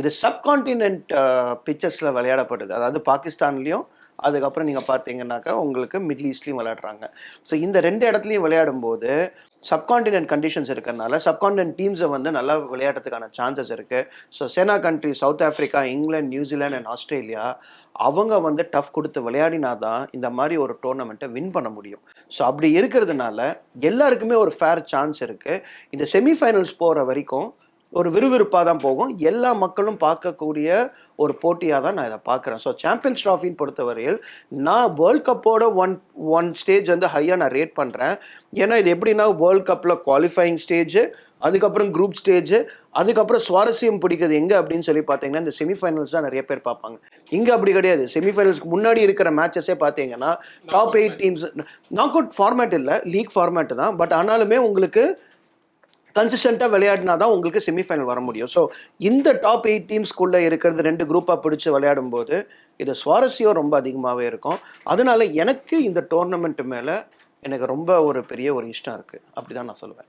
இது சப்கான்டினென்ட் பிக்சர்ஸில் விளையாடப்படுது. அதாவது பாகிஸ்தான்லேயும் அதுக்கப்புறம் நீங்கள் பார்த்தீங்கன்னாக்கா உங்களுக்கு மிடில் ஈஸ்ட்லேயும் விளையாடுறாங்க. ஸோ இந்த ரெண்டு இடத்துலையும் விளையாடும்போது சப்கான்டினென்ட் கண்டிஷன்ஸ் இருக்கிறதுனால சப்கான்டினென்ட் டீம்ஸை வந்து நல்லா விளையாடுறதுக்கான சான்சஸ் இருக்குது so SENA country South Africa England New Zealand and Australia அவங்க வந்து டஃப் கொடுத்து விளையாடினா தான் இந்த மாதிரி ஒரு டோர்னமெண்ட்டை வின் பண்ண முடியும். ஸோ அப்படி இருக்கிறதுனால எல்லாருக்குமே ஒரு ஃபேர் சான்ஸ் இருக்குது இந்த செமிஃபைனல்ஸ் போகிற வரைக்கும் ஒரு விறுவிறுப்பாக தான் போகும். எல்லா மக்களும் பார்க்கக்கூடிய ஒரு போட்டியாக தான் நான் இதை பார்க்குறேன். ஸோ சாம்பியன்ஸ் ட்ராஃபின்னு பொறுத்தவரையில் நான் வேர்ல்ட் கப்போட ஒன் ஒன் ஸ்டேஜ் வந்து ஹையாக நான் ரேட் பண்ணுறேன் ஏன்னா இது எப்படின்னா வேர்ல்ட் கப்பில் குவாலிஃபைங் ஸ்டேஜு அதுக்கப்புறம் குரூப் ஸ்டேஜு அதுக்கப்புறம் சுவாரஸ்யம் பிடிக்கிறது எங்கே அப்படின்னு சொல்லி பார்த்தீங்கன்னா இந்த செமிஃபைனல்ஸ் தான் நிறைய பேர் பார்ப்பாங்க. இங்கே அப்படி கிடையாது. செமிஃபைனல்ஸ்க்கு முன்னாடி இருக்கிற மேட்சஸே பார்த்தீங்கன்னா top eight teams knock out format இல்லை லீக் ஃபார்மேட் தான். பட் ஆனாலுமே உங்களுக்கு கன்சிஸ்டண்ட்டாக விளையாடினா தான் உங்களுக்கு செமிஃபைனல் வர முடியும். ஸோ இந்த டாப் எயிட் டீம்ஸ்குள்ளே இருக்கிறது ரெண்டு குரூப்பாக பிடிச்சி விளையாடும் போது இது சுவாரஸ்யம் ரொம்ப அதிகமாகவே இருக்கும். அதனால எனக்கு இந்த டோர்னமெண்ட் மேலே எனக்கு ரொம்ப ஒரு பெரிய ஒரு இஷ்டம் இருக்குது அப்படி தான் நான் சொல்லுவேன்.